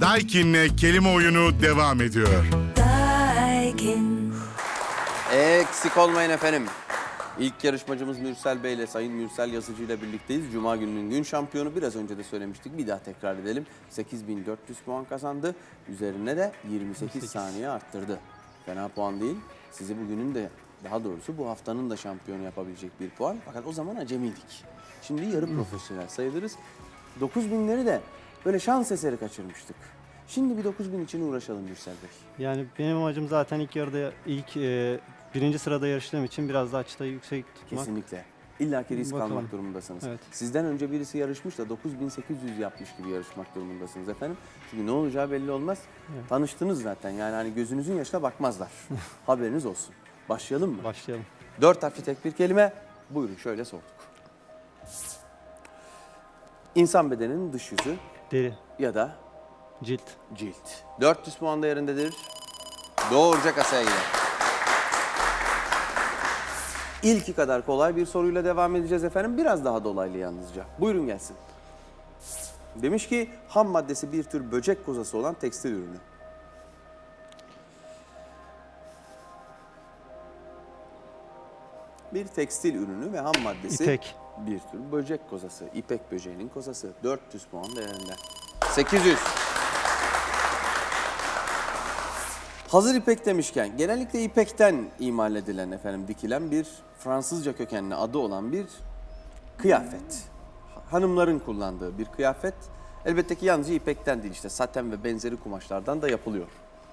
Daikin'le kelime oyunu devam ediyor. Daikin. Eksik olmayın efendim. İlk yarışmacımız Mürsel Bey ile Sayın Mürsel Yazıcı ile birlikteyiz. Cuma gününün gün şampiyonu biraz önce de söylemiştik. Bir daha tekrar edelim. 8400 puan kazandı. Üzerine de 28 saniye arttırdı. Fena puan değil. Sizi bugünün de daha doğrusu bu haftanın da şampiyonu yapabilecek bir puan. Fakat o zaman acemiydik. Şimdi yarı profesyonel sayılırız. 9000'leri de böyle şans eseri kaçırmıştık. Şimdi bir 9000 için uğraşalım Mürsel Bey. Yani benim amacım zaten ilk yarıda ilk e, birinci sırada yarıştığım için biraz daha çıtayı yüksek tutmak. Kesinlikle. İlla ki risk Bakalım. almak durumundasınız. Evet. Sizden önce birisi yarışmış da 9800 yapmış gibi yarışmak durumundasınız efendim. Çünkü ne olacağı belli olmaz. Tanıştınız zaten yani hani gözünüzün yaşına bakmazlar. Haberiniz olsun. Başlayalım mı? Başlayalım. Dört harfli tek bir kelime. Buyurun şöyle sorduk. İnsan bedeninin dış yüzü Deri, ya da cilt, cilt. 400 puan değerindedir. Doğruca kasaya gider. İlki kadar kolay bir soruyla devam edeceğiz efendim. Biraz daha dolaylı yalnızca. Buyurun gelsin. Demiş ki ham maddesi bir tür böcek kozası olan tekstil ürünü. Bir tekstil ürünü ve ham maddesi ipek, bir tür böcek kozası. İpek böceğinin kozası. 400 puan değerinde. 800. Hazır ipek demişken genellikle ipekten imal edilen efendim dikilen bir Fransızca kökenli adı olan bir kıyafet. Hanımların kullandığı bir kıyafet. Elbette ki yalnızca ipekten değil işte saten ve benzeri kumaşlardan da yapılıyor.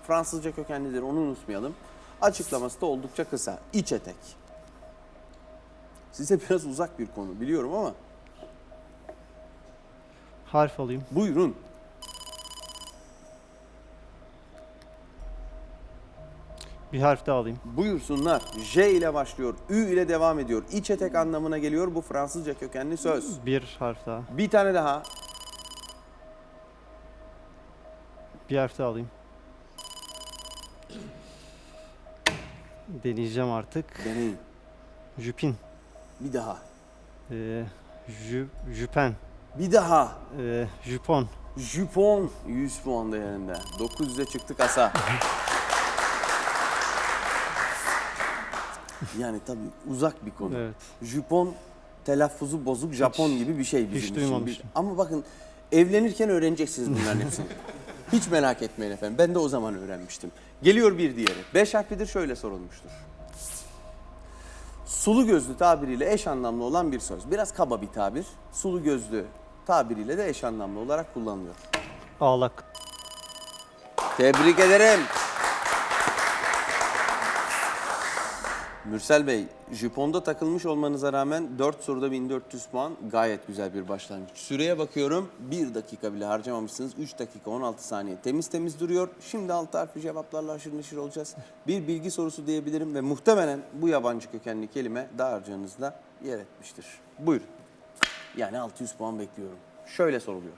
Fransızca kökenlidir onu unutmayalım. Açıklaması da oldukça kısa. İç etek. Size biraz uzak bir konu biliyorum ama harf alayım. buyurun. Bir harf daha alayım. Buyursunlar. J ile başlıyor, Ü ile devam ediyor. İç etek anlamına geliyor bu Fransızca kökenli söz. Bir harf daha. Bir tane daha. Bir harf daha alayım. Deneyeceğim artık. Deneyin. Jüpin, Bir daha. e, jü, jüpen, Bir daha. e, jüpon, Jupon 100 puan değerinde. 900'e çıktı kasa. Yani tabii uzak bir konu. evet. Jupon telaffuzu bozuk Japon gibi bir şey bizim için. duymamıştım. Ama bakın evlenirken öğreneceksiniz bunların hepsini. Hiç merak etmeyin efendim. Ben de o zaman öğrenmiştim. Geliyor bir diğeri. Beş harflidir şöyle sorulmuştur. Sulu gözlü tabiriyle eş anlamlı olan bir söz. Biraz kaba bir tabir. Sulu gözlü tabiriyle de eş anlamlı olarak kullanılıyor. Ağlak, Tebrik ederim. Mürsel Bey, Jupon'da takılmış olmanıza rağmen 4 soruda 1400 puan gayet güzel bir başlangıç. Süreye bakıyorum 1 dakika bile harcamamışsınız. 3 dakika 16 saniye temiz temiz duruyor. Şimdi altı harfli cevaplarla aşırı neşir olacağız. Bir bilgi sorusu diyebilirim ve muhtemelen bu yabancı kökenli kelime dağarcığınızda yer etmiştir. Buyurun. Yani 600 puan bekliyorum. Şöyle soruluyor.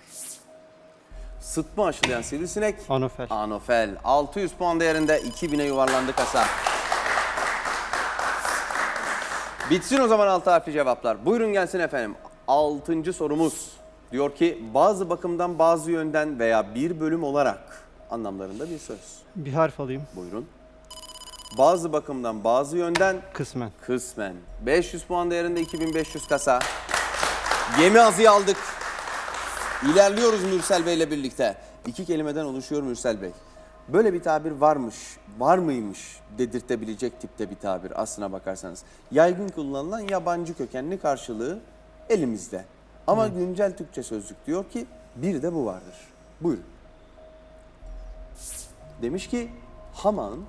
Sıtma aşılayan sivrisinek anofel, Anofel 600 puan değerinde 2000'e yuvarlandı kasa. Bitsin o zaman altı harfli cevaplar. Buyurun gelsin efendim. Altıncı sorumuz diyor ki bazı bakımdan bazı yönden veya bir bölüm olarak anlamlarında bir söz. bir harf alayım. Buyurun. Bazı bakımdan bazı yönden Kısmen, kısmen 500 puan değerinde 2500 kasa. Gemi azıyı aldık. İlerliyoruz Mürsel Bey ile birlikte. İki kelimeden oluşuyor Mürsel Bey. Böyle bir tabir varmış, var mıymış dedirtebilecek tipte bir tabir aslına bakarsanız. Yaygın kullanılan yabancı kökenli karşılığı elimizde. Ama güncel Türkçe sözlük diyor ki bir de bu vardır. Buyurun. Demiş ki hamağın,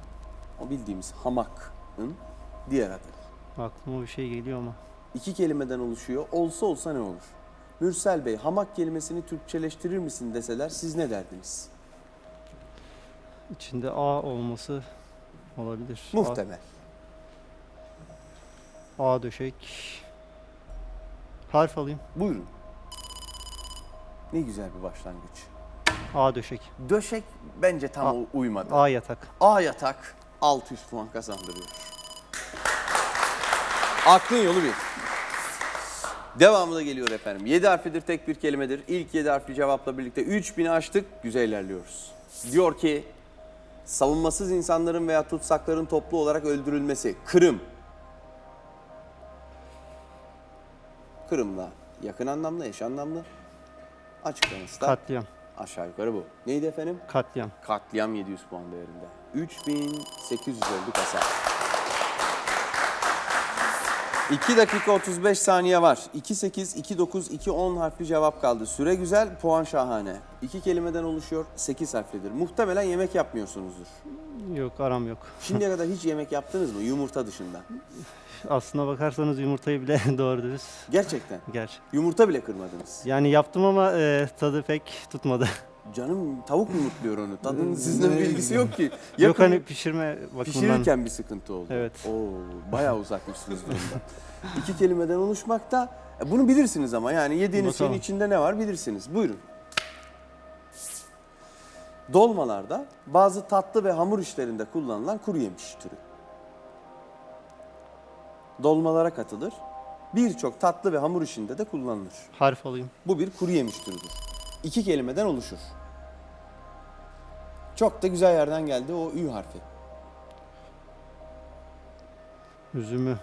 o bildiğimiz hamakın diğer adı. aklıma bir şey geliyor ama. İki kelimeden oluşuyor. Olsa olsa ne olur? Mürsel Bey hamak kelimesini Türkçeleştirir misin deseler siz ne derdiniz? İçinde A olması olabilir. A- Muhtemel. A, döşek. Harf alayım. Buyurun. Ne güzel bir başlangıç. A döşek. Döşek bence tam A- uymadı. A yatak. A yatak 600 puan kazandırıyor. Aklın yolu bir. Devamı geliyor efendim. 7 harflidir tek bir kelimedir. İlk 7 harfli cevapla birlikte 3000'i aştık. Güzel ilerliyoruz. Diyor ki savunmasız insanların veya tutsakların toplu olarak öldürülmesi. Kırım. Kırım'la yakın anlamda, eş anlamlı. Açıklaması da Katliam. aşağı yukarı bu. Neydi efendim? Katliam. Katliam 700 puan değerinde. 3800 oldu kasa. 2 dakika 35 saniye var. 2-8, 2-9, 2-10 harfli cevap kaldı. Süre güzel, puan şahane. İki kelimeden oluşuyor, 8 harflidir. Muhtemelen yemek yapmıyorsunuzdur. Yok aram yok. Şimdiye kadar hiç yemek yaptınız mı? Yumurta dışında. Aslına bakarsanız yumurtayı bile doğru dürüst. Gerçekten. Gerçi. Yumurta bile kırmadınız. Yani yaptım ama e, tadı pek tutmadı. Canım tavuk yumurtluyor onu. Tadının sizinle bir bilgisi yok ki. Yok Yakın- hani pişirme bakımından. Pişirirken bir sıkıntı oldu. Evet. Oo, bayağı uzakmışsınız durumdan. İki kelimeden oluşmakta. e, Bunu bilirsiniz ama yani yediğiniz şeyin Bakalım. içinde ne var bilirsiniz. Buyurun. Dolmalarda bazı tatlı ve hamur işlerinde kullanılan kuru yemiş türü. Dolmalara katılır. Birçok tatlı ve hamur işinde de kullanılır. Harf alayım. Bu bir kuru yemiş türüdür. İki kelimeden oluşur. Çok da güzel yerden geldi o Ü harfi. Üzümü.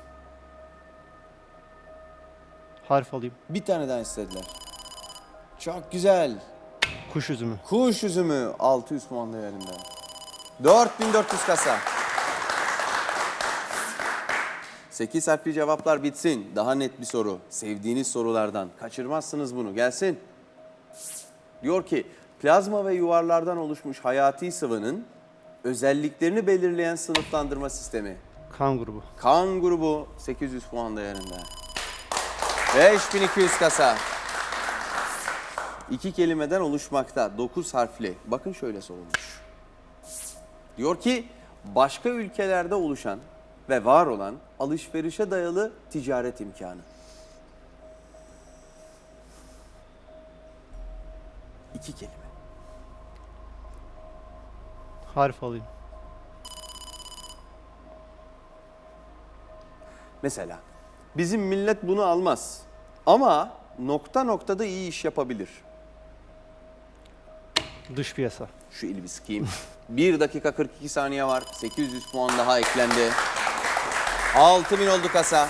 Harf alayım. Bir tane daha istediler. Çok güzel. Kuş üzümü. Kuş üzümü 600 puan değerinde. 4400 kasa. 8 harfli cevaplar bitsin. Daha net bir soru. Sevdiğiniz sorulardan. Kaçırmazsınız bunu. Gelsin. Diyor ki plazma ve yuvarlardan oluşmuş hayati sıvının özelliklerini belirleyen sınıflandırma sistemi. Kan grubu. Kan grubu 800 puan değerinde. 5200 kasa. İki kelimeden oluşmakta. 9 harfli. Bakın şöyle sorulmuş. Diyor ki başka ülkelerde oluşan ve var olan alışverişe dayalı ticaret imkanı. İki kelime. Harf alayım. Mesela bizim millet bunu almaz. Ama nokta noktada iyi iş yapabilir. Dış piyasa. Şu ili bir sıkayım. 1 dakika 42 saniye var. 800 puan daha eklendi. 6000 oldu kasa.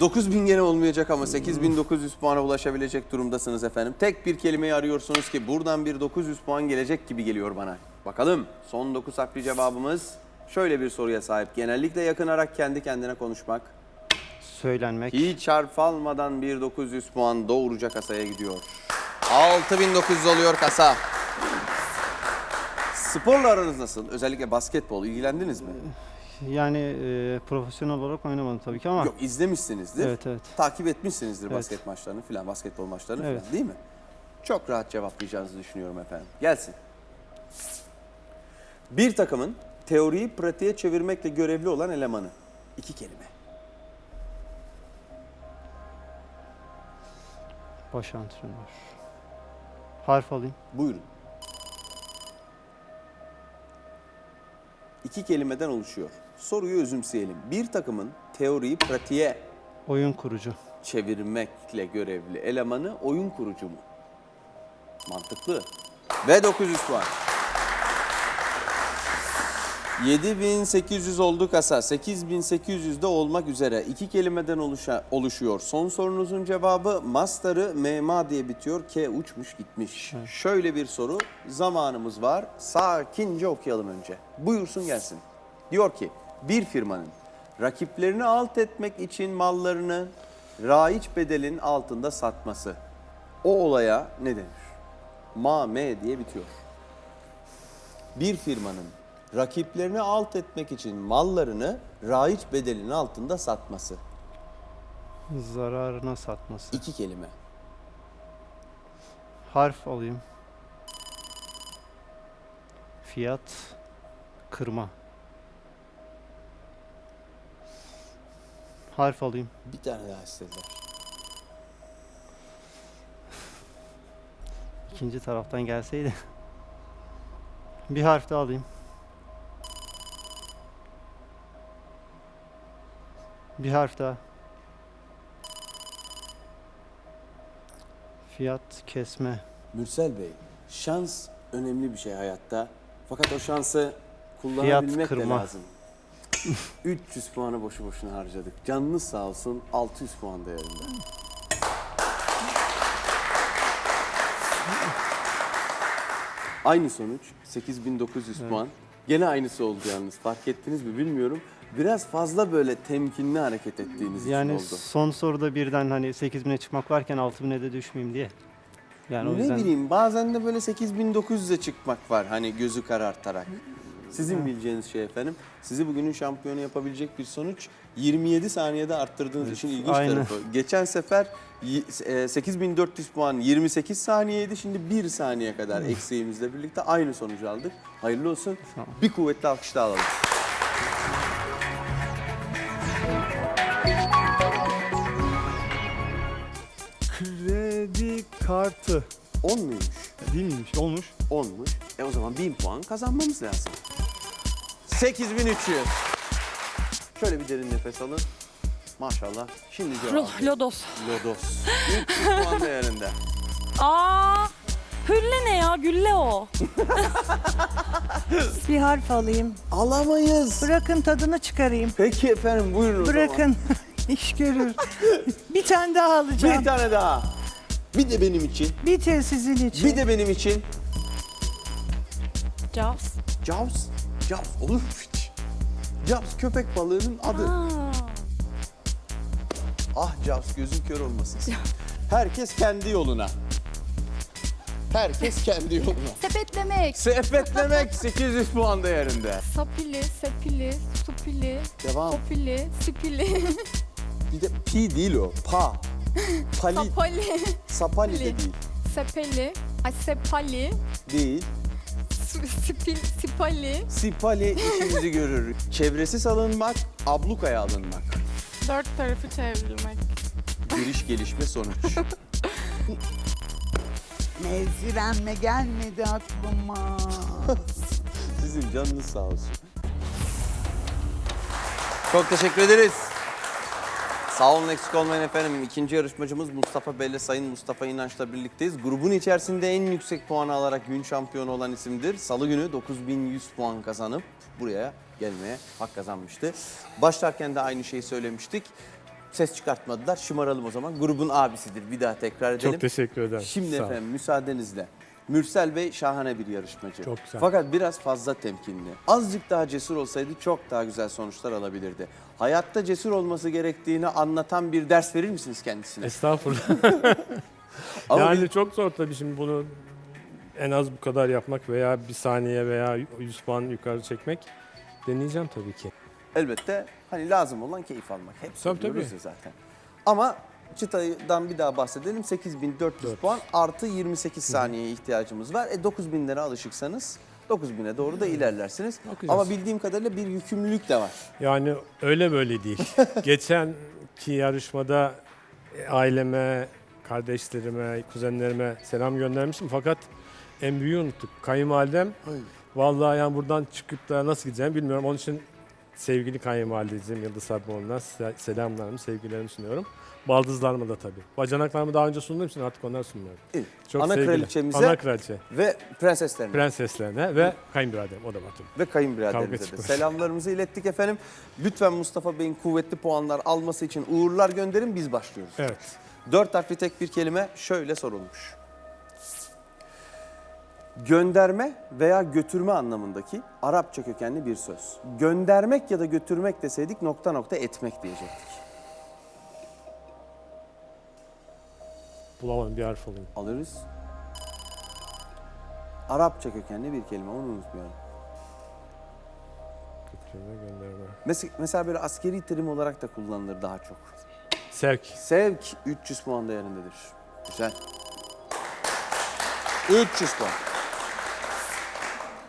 9000 gene olmayacak ama 8900 puana ulaşabilecek durumdasınız efendim. Tek bir kelimeyi arıyorsunuz ki buradan bir 900 puan gelecek gibi geliyor bana. Bakalım son 9 harfli cevabımız şöyle bir soruya sahip. Genellikle yakınarak kendi kendine konuşmak. Söylenmek. Hiç harf almadan bir 900 puan doğruca kasaya gidiyor. 6900 oluyor kasa. Sporla aranız nasıl? Özellikle basketbol ilgilendiniz mi? Yani e, profesyonel olarak oynamadım tabii ki ama Yok izlemişsinizdir. Evet, evet. Takip etmişsinizdir Evet. basket maçlarını filan, basketbol maçlarını Evet. filan değil mi? Çok rahat cevaplayacağınızı düşünüyorum efendim. Gelsin. Bir takımın teoriyi pratiğe çevirmekle görevli olan elemanı. İki kelime. baş antrenör. Harf alayım. Buyurun. İki kelimeden oluşuyor. Soruyu özümseyelim. Bir takımın teoriyi pratiğe Oyun kurucu. çevirmekle görevli elemanı oyun kurucu mu? Mantıklı. Ve 900 puan. 7800 oldu kasa. 8800 de olmak üzere. iki kelimeden oluşa, oluşuyor. Son sorunuzun cevabı Master'ı MMA diye bitiyor. K uçmuş gitmiş. Şöyle bir soru. Zamanımız var. Sakince okuyalım önce. Buyursun gelsin. Diyor ki bir firmanın rakiplerini alt etmek için mallarını raiç bedelin altında satması. O olaya ne denir? Ma-me diye bitiyor. Bir firmanın rakiplerini alt etmek için mallarını raiç bedelin altında satması. Zararına satması. İki kelime. Harf alayım. Fiyat. Kırma. Harf alayım. Bir tane daha istediler. İkinci taraftan gelseydi. Bir harf daha alayım. Bir harf daha. Fiyat kesme. Mürsel Bey, şans önemli bir şey hayatta. Fakat o şansı kullanabilmek de kırma. lazım. 300 puanı boşu boşuna harcadık. Canınız sağ olsun 600 puan değerinde. Aynı sonuç 8900 puan. Gene aynısı oldu yalnız. Fark ettiniz mi bilmiyorum. Biraz fazla böyle temkinli hareket ettiğiniz Yani için oldu. son soruda birden hani 8000'e çıkmak varken 6000'e de düşmeyeyim diye. Yani o ne yüzden bileyim bazen de böyle 8900'e çıkmak var hani gözü karartarak. Sizin bileceğiniz şey efendim. Sizi bugünün şampiyonu yapabilecek bir sonuç 27 saniyede arttırdığınız için ilginç aynen. tarafı. Geçen sefer y- e, 8400 puan 28 saniyeydi. Şimdi 1 saniye kadar eksiğimizle birlikte aynı sonucu aldık. Hayırlı olsun. Olun. Bir kuvvetli alkış daha alalım. Kredi kartı. 10 muymuş? Değil miymiş? Olmuş. 10'muş. E o zaman 1000 puan kazanmamız lazım. 8300. Şöyle bir derin nefes alın. Maşallah. Şimdi cevap. Lodos. Lodos. 300 puan değerinde. Aa, hülle ne ya? Gülle o. Bir harf alayım. Alamayız. Bırakın tadını çıkarayım. Peki efendim buyurun o zaman. Bırakın. İş görür. bir tane daha alacağım. Bir tane daha. Bir de benim için. Bir tel sizin için. Bir de benim için. Jaws. Jaws. Jaws olur mu hiç? Jaws köpek balığının adı. Aa, Ah Jaws gözün kör olmasın. Herkes kendi yoluna. Herkes kendi yoluna. Sepetlemek. Sepetlemek 800 puan değerinde. Sapili, sepili, supili, Devam. popili, sipili, Bir de pi değil o. Pa. Pali. sapali, Sapali de değil. sepeli, ay sepali, Değil. Sipil, sipali. Sipali işimizi görür. Çevresiz alınmak, ablukaya alınmak. Dört tarafı çevrilmek. Giriş gelişme sonuç. Mevzilenme gelmedi aklıma. Sizin canınız sağ olsun. Çok teşekkür ederiz. Sağ olun eksik olmayın efendim. İkinci yarışmacımız Mustafa Bey'le Sayın Mustafa İnanç'la birlikteyiz. Grubun içerisinde en yüksek puanı alarak gün şampiyonu olan isimdir. Salı günü 9100 puan kazanıp buraya gelmeye hak kazanmıştı. Başlarken de aynı şeyi söylemiştik. Ses çıkartmadılar. Şımaralım o zaman. Grubun abisidir. Bir daha tekrar edelim. Çok teşekkür ederim. Şimdi Sağ efendim müsaadenizle. Mürsel Bey şahane bir yarışmacı. Çok güzel. Fakat biraz fazla temkinli. Azıcık daha cesur olsaydı çok daha güzel sonuçlar alabilirdi. Hayatta cesur olması gerektiğini anlatan bir ders verir misiniz kendisine? Estağfurullah. Ama yani bir- çok zor tabii şimdi bunu en az bu kadar yapmak veya bir saniye veya 100 puan yukarı çekmek deneyeceğim tabii ki. elbette hani lazım olan keyif almak. Hep Tabii, söylüyoruz tabii. ya zaten. Ama çıtadan bir daha bahsedelim. 8400 Dört. puan artı 28 saniyeye ihtiyacımız var. E 9000'lere alışıksanız 9000'e doğru da ilerlersiniz. Bakacağız. Ama bildiğim kadarıyla bir yükümlülük de var. Yani öyle böyle değil. Geçenki yarışmada e, aileme, kardeşlerime, kuzenlerime selam göndermiştim fakat en büyüğü unuttuk. Kayınvalidem vallahi yani buradan çıkıp da nasıl gideceğimi bilmiyorum. Onun için sevgili kayınvalideciğim Yıldız Sarboğlu'na se- selamlarımı, sevgilerimi sunuyorum. Baldızlarıma da tabii. Bacanaklarımı daha önce sunduğum için artık onları sunmuyorum. İyi. Çok Ana sevgiler. kraliçemize Ana kraliçe. ve prenseslerine. Prenseslerine ve kayınbiraderim o da var tabii. ve kayınbiraderimize de selamlarımızı ilettik efendim. Lütfen Mustafa Bey'in kuvvetli puanlar alması için uğurlar gönderin biz başlıyoruz. Evet. Dört harfli tek bir kelime şöyle sorulmuş. Gönderme veya götürme anlamındaki Arapça kökenli bir söz. Göndermek ya da götürmek deseydik nokta nokta etmek diyecektik. Bulamadım bir harf alayım. Alırız. Arapça kökenli bir kelime onu unutmayalım. Götürme, gönderme. Mesela, mesela böyle askeri terim olarak da kullanılır daha çok. Sevk. Sevk 300 puan değerindedir. Güzel. 300 puan.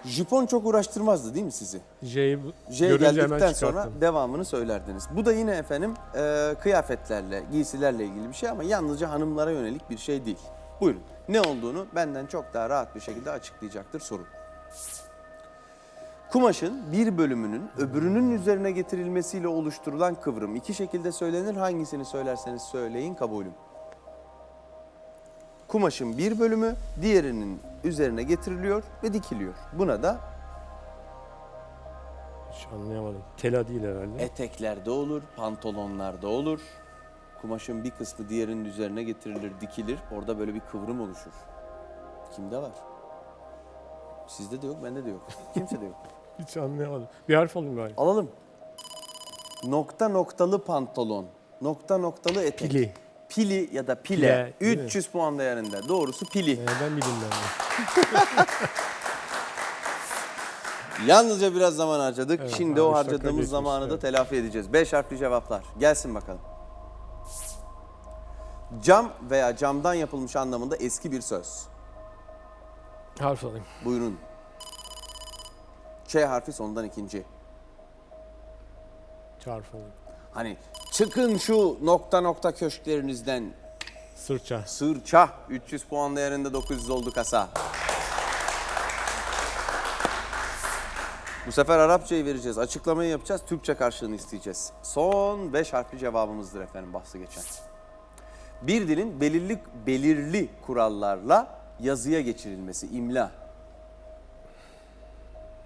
Jipon çok uğraştırmazdı değil mi sizi? J'yi J görünce hemen geldikten sonra çıkarttım. devamını söylerdiniz. Bu da yine efendim e, kıyafetlerle, giysilerle ilgili bir şey ama yalnızca hanımlara yönelik bir şey değil. Buyurun. Ne olduğunu benden çok daha rahat bir şekilde açıklayacaktır sorun. Kumaşın bir bölümünün öbürünün üzerine getirilmesiyle oluşturulan kıvrım iki şekilde söylenir. Hangisini söylerseniz söyleyin kabulüm. Kumaşın bir bölümü diğerinin üzerine getiriliyor ve dikiliyor. Buna da Hiç anlayamadım. Tela değil herhalde. eteklerde olur, pantolonlarda olur. Kumaşın bir kısmı diğerinin üzerine getirilir, dikilir. Orada böyle bir kıvrım oluşur. Kimde var? Sizde de yok, bende de yok. Kimse de yok. Hiç anlayamadım. Bir harf alayım bari. Alalım. Nokta noktalı pantolon, nokta noktalı etek. Pili. Pili ya da pile. Pile, değil mi? 300 puan değerinde. Doğrusu pili. Nereden bileyim ben de? Yalnızca biraz zaman harcadık. Evet, Şimdi o dakika harcadığımız geçmiş, zamanı da evet. telafi edeceğiz. Beş harfli cevaplar. Gelsin bakalım. Cam veya camdan yapılmış anlamında eski bir söz. Harf alayım. Buyurun. Ç harfi sondan ikinci. Harf alayım. Hani çıkın şu nokta nokta köşklerinizden Sırça. Sırça 300 puan değerinde 900 oldu kasa. Bu sefer Arapçayı vereceğiz. Açıklamayı yapacağız. Türkçe karşılığını isteyeceğiz. Son 5 harfli cevabımızdır efendim bahsi geçen. Bir dilin belirli belirli kurallarla yazıya geçirilmesi imla.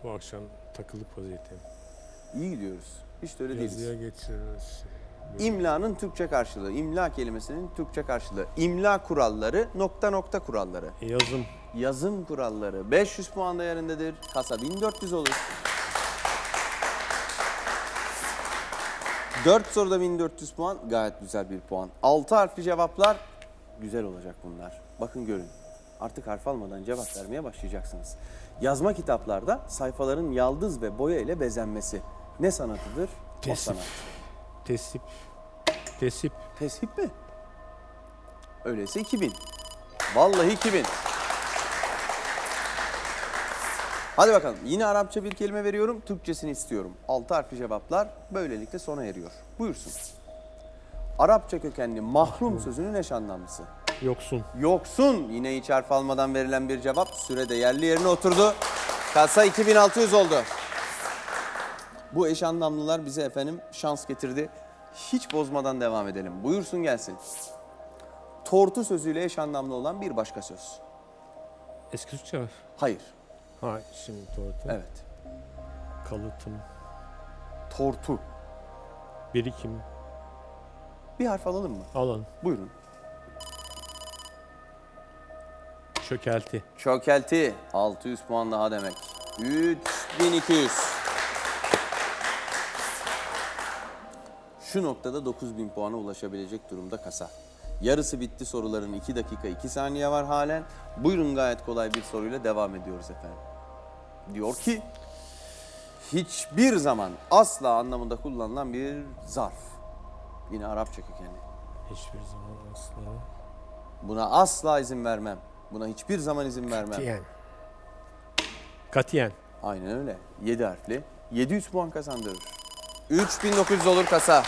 Bu akşam takılık vaziyetteyim. İyi gidiyoruz. Hiç de öyle değiliz. Yazıya geçiririz. İmlanın Türkçe karşılığı, imla kelimesinin Türkçe karşılığı. İmla kuralları, nokta nokta kuralları. Yazım. Yazım kuralları 500 puan değerindedir. Kasa 1400 olur. 4 soruda 1400 puan gayet güzel bir puan. 6 harfli cevaplar güzel olacak bunlar. Bakın görün. Artık harf almadan cevap vermeye başlayacaksınız. Yazma kitaplarda sayfaların yaldız ve boya ile bezenmesi ne sanatıdır? O Tesip. sanat. Tesip. Tesip. Tesip mi? Öyleyse 2000. Vallahi 2000. Hadi bakalım. Yine Arapça bir kelime veriyorum. Türkçesini istiyorum. Altı harfli cevaplar böylelikle sona eriyor. Buyursun. Arapça kökenli mahrum sözünün eş anlamlısı. Yoksun. Yoksun. Yine hiç harf almadan verilen bir cevap. Sürede yerli yerine oturdu. Kasa 2600 oldu. Bu eş anlamlılar bize efendim şans getirdi. Hiç bozmadan devam edelim. Buyursun gelsin. Tortu sözüyle eş anlamlı olan bir başka söz. Eski Türkçe mi? Hayır. Ha şimdi tortu. Evet. Kalıtım. Tortu. Birikim. Bir harf alalım mı? Alan. Buyurun. Çökelti. Çökelti. 600 puan daha demek. 3200. Şu noktada 9000 puana ulaşabilecek durumda kasa. Yarısı bitti soruların 2 dakika 2 saniye var halen. Buyurun gayet kolay bir soruyla devam ediyoruz efendim. Diyor ki hiçbir zaman asla anlamında kullanılan bir zarf. Yine Arapça kökenli. Hiçbir zaman asla. Buna asla izin vermem. Buna hiçbir zaman izin vermem. Katiyen. Katiyen. Aynen öyle. 7 harfli. 700 puan kazandırır. 3900 olur kasa.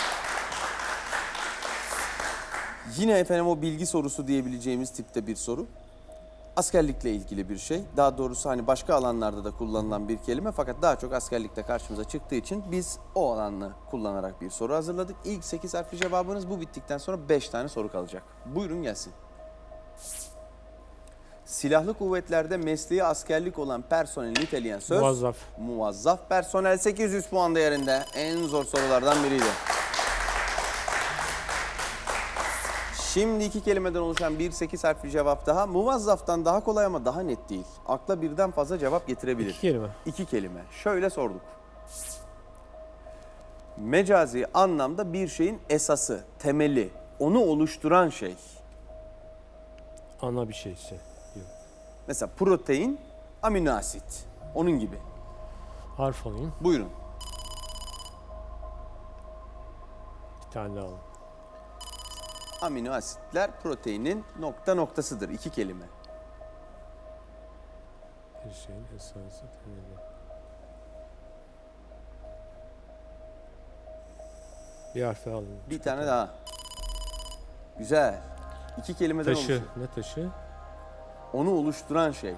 Yine efendim o bilgi sorusu diyebileceğimiz tipte bir soru. Askerlikle ilgili bir şey. Daha doğrusu hani başka alanlarda da kullanılan bir kelime fakat daha çok askerlikte karşımıza çıktığı için biz o alanını kullanarak bir soru hazırladık. İlk 8 harfli cevabınız bu bittikten sonra 5 tane soru kalacak. Buyurun gelsin. Silahlı kuvvetlerde mesleği askerlik olan personeli niteleyen söz Muvazzaf. muvazzaf personel 800 puan değerinde en zor sorulardan biriydi. Şimdi iki kelimeden oluşan bir 8 harfli cevap daha. Muvazzaftan daha kolay ama daha net değil. Akla birden fazla cevap getirebilir. İki kelime. İki kelime. Şöyle sorduk. Mecazi anlamda bir şeyin esası, temeli, onu oluşturan şey. Ana bir şeyse. Mesela protein, amino asit. Onun gibi. Harf alayım. Buyurun. Bir tane daha alayım. Amino asitler proteinin nokta noktasıdır. İki kelime. Bir şeyin esası temeli. Bir harf daha alayım. Bir tane daha. Güzel. İki kelimeden Taşı. oluşuyor. Ne taşı? Onu oluşturan şey.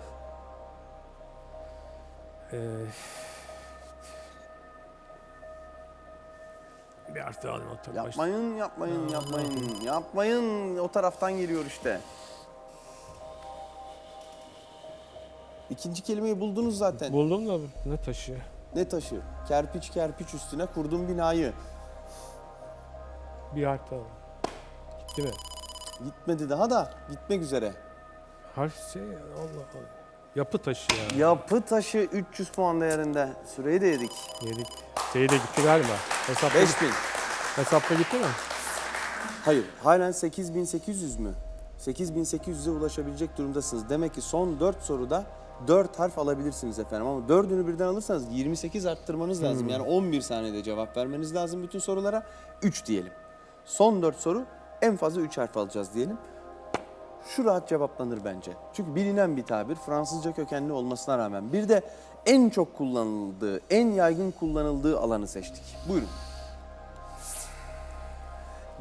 Ee, bir daha alayım. o baş- Yapmayın, yapmayın, yapmayın, yapmayın. O taraftan geliyor işte. İkinci kelimeyi buldunuz zaten. Buldum da ne taşı? Ne taşı? Kerpiç kerpiç üstüne kurdum binayı. Bir harf daha. Gitti mi? Gitmedi daha da gitmek üzere. Harf şey Allah Allah. Yapı taşı ya. Yapı taşı 300 puan değerinde. Süreyi de yedik. Yedik. Şey de gitti galiba. Hesapla, 5000. hesapla gitti mi? Hayır, halen 8800 mü? 8800'e ulaşabilecek durumdasınız. Demek ki son 4 soruda 4 harf alabilirsiniz efendim. Ama 4'ünü birden alırsanız 28 arttırmanız lazım. Yani 11 saniyede cevap vermeniz lazım bütün sorulara. 3 diyelim. Son 4 soru en fazla 3 harf alacağız diyelim. Şu rahat cevaplanır bence. Çünkü bilinen bir tabir Fransızca kökenli olmasına rağmen. Bir de en çok kullanıldığı, en yaygın kullanıldığı alanı seçtik. Buyurun.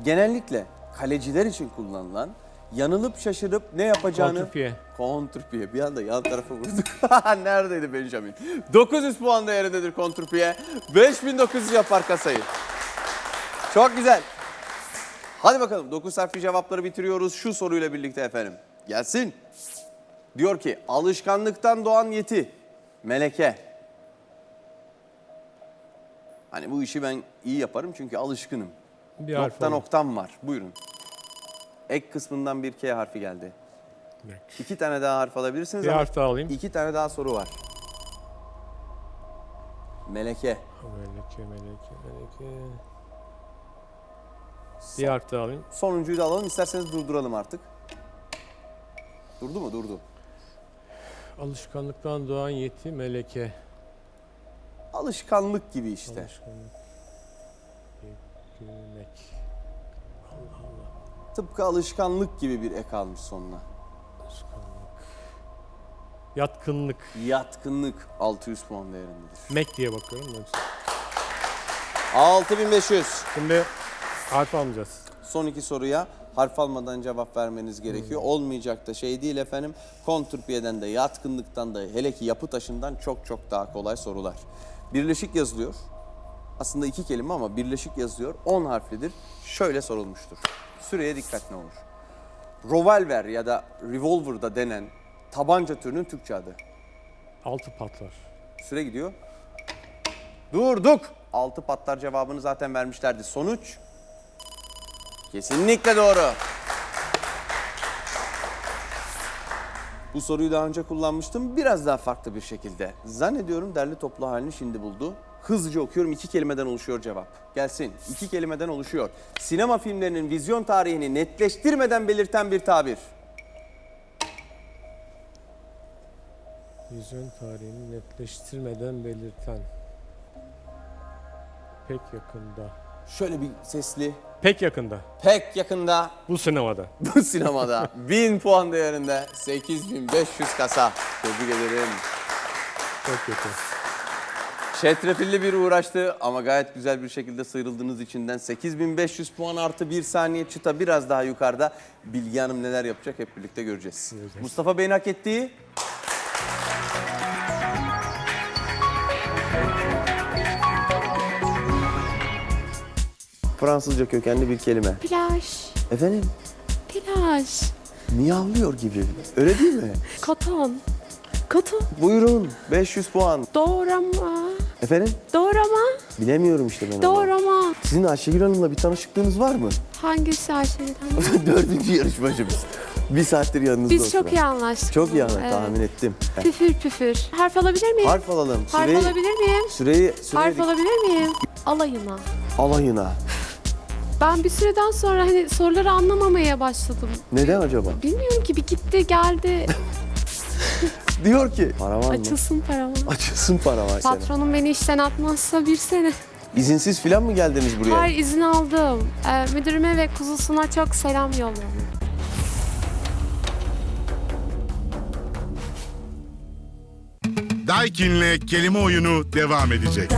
Genellikle kaleciler için kullanılan, yanılıp şaşırıp ne yapacağını... Kontrpiye. Kontrpiye. Bir anda yan tarafa vurduk. Neredeydi Benjamin? 900 puan değerindedir kontrpiye. 5900 yapar kasayı. Çok güzel. Hadi bakalım 9 harfli cevapları bitiriyoruz şu soruyla birlikte efendim. Gelsin. Diyor ki alışkanlıktan doğan yeti. Meleke. Hani bu işi ben iyi yaparım çünkü alışkınım. Bir harf Nokta alayım. noktam var. Buyurun. Ek kısmından bir K harfi geldi. Mek. İki tane daha harf alabilirsiniz Bir ama harf daha alayım. iki tane daha soru var. Meleke. Meleke, meleke, meleke. Bir harf daha alayım. Sonuncuyu da alalım. İsterseniz durduralım artık. Durdu mu? Durdu. Alışkanlıktan doğan yeti meleke. Alışkanlık gibi işte. Alışkanlık. Allah Allah. Tıpkı alışkanlık gibi bir ek almış sonuna. Alışkanlık. Yatkınlık. Yatkınlık 600 puan değerindedir. Mek diye bakıyorum. ben. 6500. Şimdi harf almayacağız. Son iki soruya harf almadan cevap vermeniz gerekiyor. Olmayacak da şey değil efendim. Kontrpiyeden de yatkınlıktan da hele ki yapı taşından çok çok daha kolay sorular. Birleşik yazılıyor. Aslında iki kelime ama birleşik yazıyor. 10 harflidir. Şöyle sorulmuştur. Süreye dikkat ne olur. Revolver ya da revolver da denen tabanca türünün Türkçe adı. Altı patlar. Süre gidiyor. Durduk. Altı patlar cevabını zaten vermişlerdi. Sonuç? Kesinlikle doğru. Bu soruyu daha önce kullanmıştım. Biraz daha farklı bir şekilde. Zannediyorum derli toplu halini şimdi buldu. Hızlıca okuyorum. iki kelimeden oluşuyor cevap. Gelsin. İki kelimeden oluşuyor. Sinema filmlerinin vizyon tarihini netleştirmeden belirten bir tabir. Vizyon tarihini netleştirmeden belirten. Pek yakında. Şöyle bir sesli. Pek yakında. Pek yakında Bu sinemada. bu sinemada 1000 puan değerinde 8500 kasa. Tebrik ederim. Çok kötü. Çetrefilli bir uğraştı ama gayet güzel bir şekilde sıyrıldığınız içinden 8500 puan artı bir saniye çıta biraz daha yukarıda. Bilgi Hanım neler yapacak hep birlikte göreceğiz. Göreceğiz. Mustafa Bey'in hak ettiği Fransızca kökenli bir kelime. Plaj. Efendim? Plaj. Miyavlıyor gibi. Öyle değil mi? Koton. Koton. Buyurun 500 puan. Doğrama. Efendim? Doğrama. Bilemiyorum işte ben onu. Doğrama. Sizin Ayşegül Hanım'la bir tanışıklığınız var mı? Hangisi Ayşe'den? Dördüncü yarışmacımız. Bir saattir yanınızda Biz çok iyi anlaştık. Çok iyi anladım, Evet. tahmin ettim. Püfür püfür. Harf alabilir miyim? Harf alalım. Harf Süreyi, alabilir miyim? süreyi, süreyi Harf alabilir miyim? Alayına. alayına. Ben bir süreden sonra hani soruları anlamamaya başladım. Neden acaba? Bilmiyorum ki bir gitti geldi. Diyor ki para var mı? Açılsın paramı. Açılsın para var senin. Patronum beni işten atmazsa bir sene. İzinsiz filan mı geldiniz buraya? Hayır izin aldım. Ee, müdürüme ve kuzusuna çok selam yolluyorum. Daikin'le kelime oyunu devam edecek.